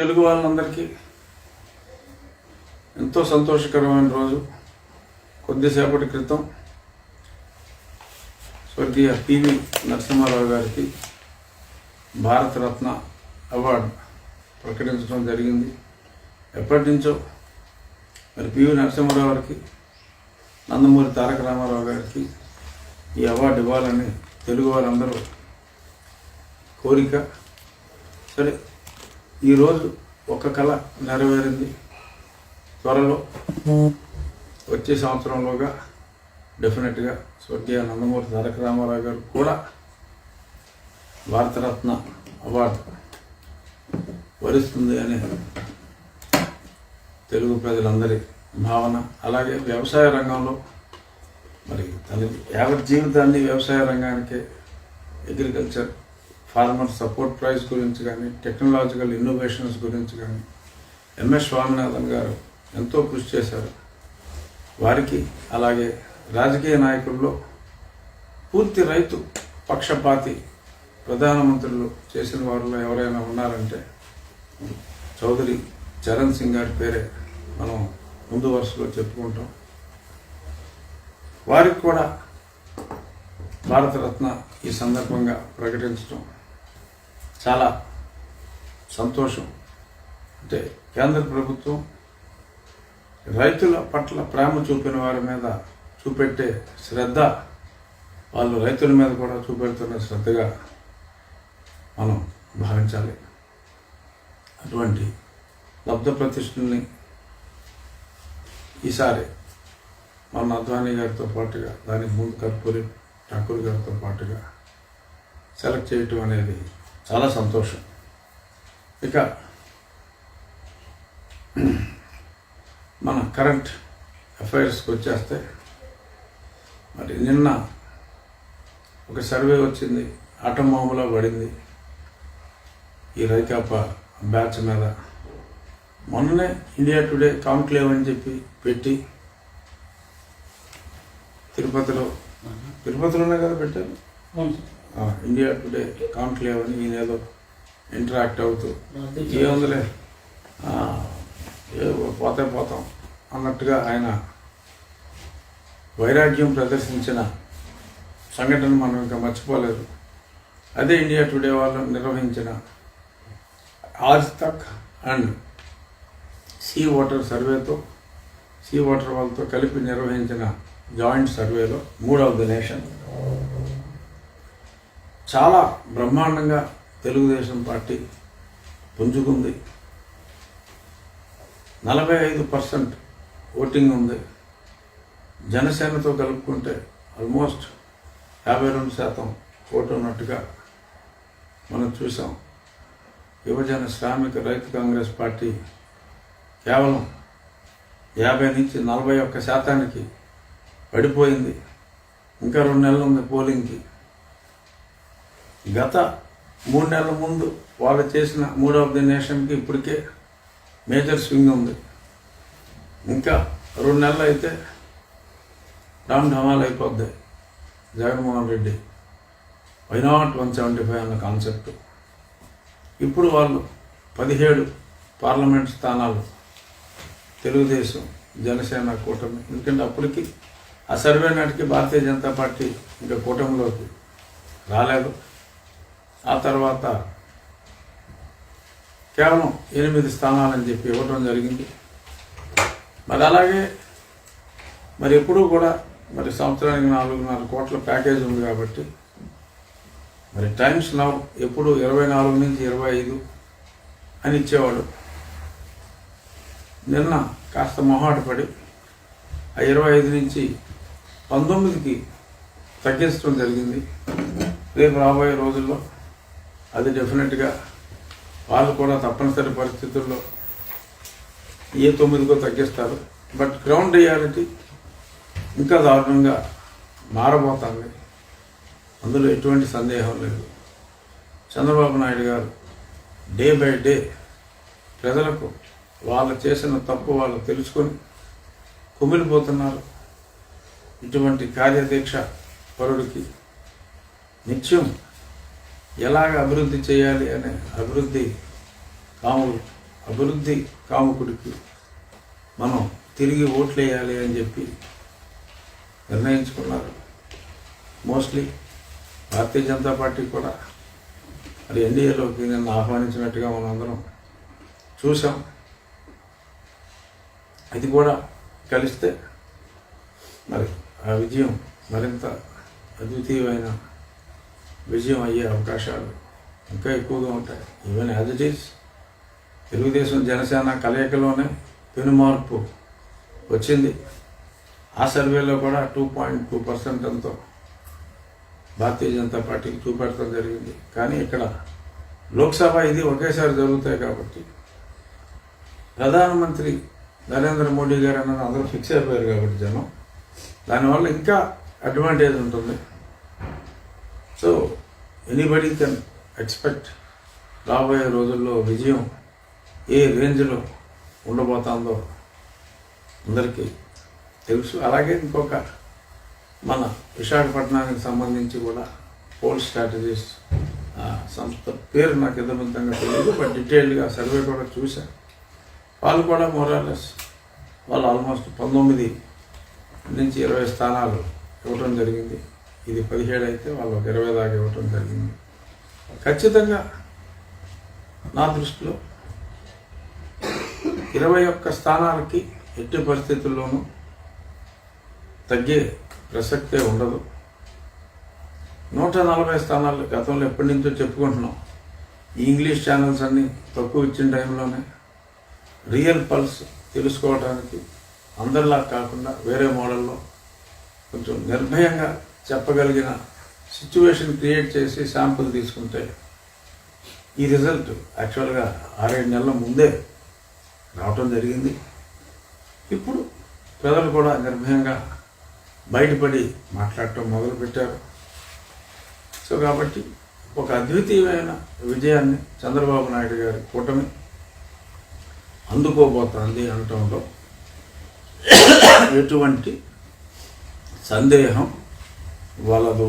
తెలుగు వాళ్ళందరికీ ఎంతో సంతోషకరమైన రోజు. కొద్దిసేపటి క్రితం స్వర్గీయ పివి నరసింహారావు గారికి భారతరత్న అవార్డు ప్రకటించడం జరిగింది. ఎప్పటి నుంచో మరి పివి నరసింహారావు గారికి నందమూరి తారక రామారావు గారికి ఈ అవార్డు ఇవ్వాలని తెలుగు వారందరూ కోరిక. సరే ఈరోజు ఒక కళ నెరవేరింది. త్వరలో వచ్చే సంవత్సరంలోగా డెఫినెట్గా స్వర్గీయ నందమూరి తారక రామారావు గారు కూడా భారతరత్న అవార్డు వరిస్తుంది అనే తెలుగు ప్రజలందరి భావన. అలాగే వ్యవసాయ రంగంలో మరి తన యావత్ జీవితాన్ని వ్యవసాయ రంగానికే అగ్రికల్చర్ ఫార్మర్ సపోర్ట్ ప్రైస్ గురించి కానీ టెక్నాలజికల్ ఇన్నోవేషన్స్ గురించి కానీ ఎంఎస్ స్వామినాథన్ గారు ఎంతో కృషి చేశారు. వారికి అలాగే రాజకీయ నాయకుల్లో పూర్తి రైతు పక్షపాతి ప్రధానమంత్రులు చేసిన వారిలో ఎవరైనా ఉన్నారంటే చౌదరి చరణ్ సింగ్ గారి పేరే మనం ముందు వరుసలో చెప్పుకుంటాం. వారికి కూడా భారతరత్న ఈ సందర్భంగా ప్రకటించడం చాలా సంతోషం. అంటే కేంద్ర ప్రభుత్వం రైతుల పట్ల ప్రేమ చూపిన వారి మీద చూపెట్టే శ్రద్ధ వాళ్ళు రైతుల మీద కూడా చూపెడుతున్న శ్రద్ధగా మనం భావించాలి. అటువంటి లబ్ధ ప్రతిష్ఠల్ని ఈసారి మన అద్వానీ గారితో పాటుగా దానికి ముందు కర్పూరి ఠాకూర్ గారితో పాటుగా సెలెక్ట్ చేయటం అనేది చాలా సంతోషం. ఇక మన కరెంట్ అఫైర్స్కి వచ్చేస్తే మరి నిన్న ఒక సర్వే వచ్చింది ఆటోమాములో పడింది. ఈ రైకాప బ్యాచ్ మీద మొన్ననే ఇండియా టుడే కాంక్లేవ్ అని చెప్పి పెట్టి తిరుపతిలో తిరుపతిలోనే కదా పెట్టారు? ఇండియా టుడే కాంక్లేవ్ అని ఈయన ఏదో ఇంటరాక్ట్ అవుతూ ఏముందిలే? పోతే పోతాం అన్నట్టుగా ఆయన వైరాగ్యం ప్రదర్శించిన సంఘటన మనం ఇంకా మర్చిపోలేదు. అదే ఇండియా టుడే వాళ్ళు నిర్వహించిన Aaj Tak and C voter సర్వేతో C voter వాళ్ళతో కలిపి నిర్వహించిన జాయింట్ సర్వేలో మూడవ ది నేషన్. చాలా బ్రహ్మాండంగా తెలుగుదేశం పార్టీ పుంజుకుంది. నలభై ఐదు పర్సెంట్ ఓటింగ్ ఉంది. జనసేనతో కలుపుకుంటే ఆల్మోస్ట్ యాభై రెండు శాతం ఓటు ఉన్నట్టుగా మనం చూసాం. యువజన శ్రామిక రైతు కాంగ్రెస్ పార్టీ కేవలం యాభై నుంచి నలభై ఒక్క శాతానికి పడిపోయింది. ఇంకా రెండు నెలలు ఉంది పోలింగ్కి. గత మూడు నెలల ముందు వాళ్ళు చేసిన మూడవ ది నేషన్కి ఇప్పటికే మేజర్ స్వింగ్ ఉంది. ఇంకా రెండు నెలలు అయితే రామ్ ఢమాల్ అయిపోద్ది. Jaganmohan Reddy. Why not one seventy five అన్న కాన్సెప్ట్ ఇప్పుడు వాళ్ళు పదిహేడు పార్లమెంట్ స్థానాలు. తెలుగుదేశం జనసేన కూటమి. ఎందుకంటే అప్పటికి ఆ సర్వే నాటికి భారతీయ జనతా పార్టీ ఇంకా కూటమిలోకి రాలేదు. ఆ తర్వాత కేవలం ఎనిమిది స్థానాలని చెప్పి ఇవ్వడం జరిగింది. మరి అలాగే మరి ఎప్పుడూ కూడా మరి సంవత్సరానికి నాలుగున్నర కోట్ల ప్యాకేజ్ ఉంది కాబట్టి మరి టైమ్స్ నవ్ ఎప్పుడు ఇరవై నాలుగు నుంచి ఇరవై ఐదు అని ఇచ్చేవాడు. నిన్న కాస్త మొహాటపడి ఆ ఇరవై ఐదు నుంచి పంతొమ్మిదికి తగ్గించడం జరిగింది. రేపు రాబోయే రోజుల్లో అది డెఫినెట్గా వాళ్ళు కూడా తప్పనిసరి పరిస్థితుల్లో ఏ తొమ్మిదికో తగ్గిస్తారు. బట్ గ్రౌండ్ రియాలిటీ ఇంకా దారుణంగా మారబోతుంది. అందులో ఎటువంటి సందేహం లేదు. చంద్రబాబు నాయుడు గారు డే బై డే ప్రజలకు వాళ్ళు చేసిన తప్పు వాళ్ళు తెలుసుకొని కుమిలిపోతున్నారు. ఇటువంటి కార్యదీక్ష పరుడికి నిత్యం ఎలాగ అభివృద్ధి చేయాలి అనే అభివృద్ధి కాములు అభివృద్ధి కాముకుడికి మనం తిరిగి ఓట్లు వేయాలి అని చెప్పి నిర్ణయించుకున్నారు. మోస్ట్లీ భారతీయ జనతా పార్టీ కూడా మరి ఎన్డీఏలోకి నన్ను ఆహ్వానించినట్టుగా మనందరం చూసాం అది కూడా కలిస్తే మరి ఆ విజయం మరింత అద్వితీయమైన విజయం అయ్యే అవకాశాలు ఇంకా ఎక్కువగా ఉంటాయి. Even as it is Telugu Desam Janasena కలయికలోనే పెను మార్పు వచ్చింది. ఆ సర్వేలో కూడా టూ పాయింట్ టూ పర్సెంట్ ఎంతో భారతీయ జనతా పార్టీకి చూపెట్టడం జరిగింది. కానీ ఇక్కడ లోక్సభ ఇది ఒకేసారి జరుగుతాయి కాబట్టి ప్రధానమంత్రి నరేంద్ర మోడీ గారు అన్నది అందరూ ఫిక్స్ అయిపోయారు కాబట్టి జనం. దానివల్ల ఇంకా అడ్వాంటేజ్ ఉంటుంది. సో ఎనీబడి కెన్ ఎక్స్పెక్ట్ రాబోయే రోజుల్లో విజయం ఏ రేంజ్లో ఉండబోతుందో అందరికీ తెలుసు. అలాగే ఇంకొక మన విశాఖపట్నానికి సంబంధించి కూడా పోల్ స్ట్రాటజీస్ ఆ, సంస్థ పేరు నాకు ఇదమంతంగా తెలియదు బట్ డీటెయిల్డ్గా సర్వే కూడా చూశాను. వాళ్ళు కూడా మోరాలెస్ వాళ్ళు ఆల్మోస్ట్ పంతొమ్మిది నుంచి ఇరవై స్థానాలు ఇవ్వటం జరిగింది. ఇది పదిహేడు అయితే వాళ్ళు ఒక ఇరవై దాకా ఇవ్వటం జరిగింది. ఖచ్చితంగా నా దృష్టిలో ఇరవై ఒక్క స్థానాలకి ఎట్టి పరిస్థితుల్లోనూ తగ్గే ప్రసక్తే ఉండదు. నూట నలభై స్థానాలు గతంలో ఎప్పటి నుంచో చెప్పుకుంటున్నాం. ఈ ఇంగ్లీష్ ఛానల్స్ అన్నీ తక్కువ ఇచ్చిన టైంలోనే రియల్ పల్స్ తెలుసుకోవడానికి అందరిలా కాకుండా వేరే మోడల్లో కొంచెం నిర్భయంగా చెప్పగలిగిన సిచ్యువేషన్ క్రియేట్ చేసి శాంపుల్ తీసుకుంటే ఈ రిజల్ట్ యాక్చువల్గా ఆరేడు నెలల ముందే రావటం జరిగింది. ఇప్పుడు ప్రజలు కూడా నిర్భయంగా బయటపడి మాట్లాడటం మొదలుపెట్టారు. సో కాబట్టి ఒక అద్వితీయమైన విజయాన్ని చంద్రబాబు నాయుడు గారి కూటమి అందుకోబోతోంది అనటంలో ఎటువంటి సందేహం వలదు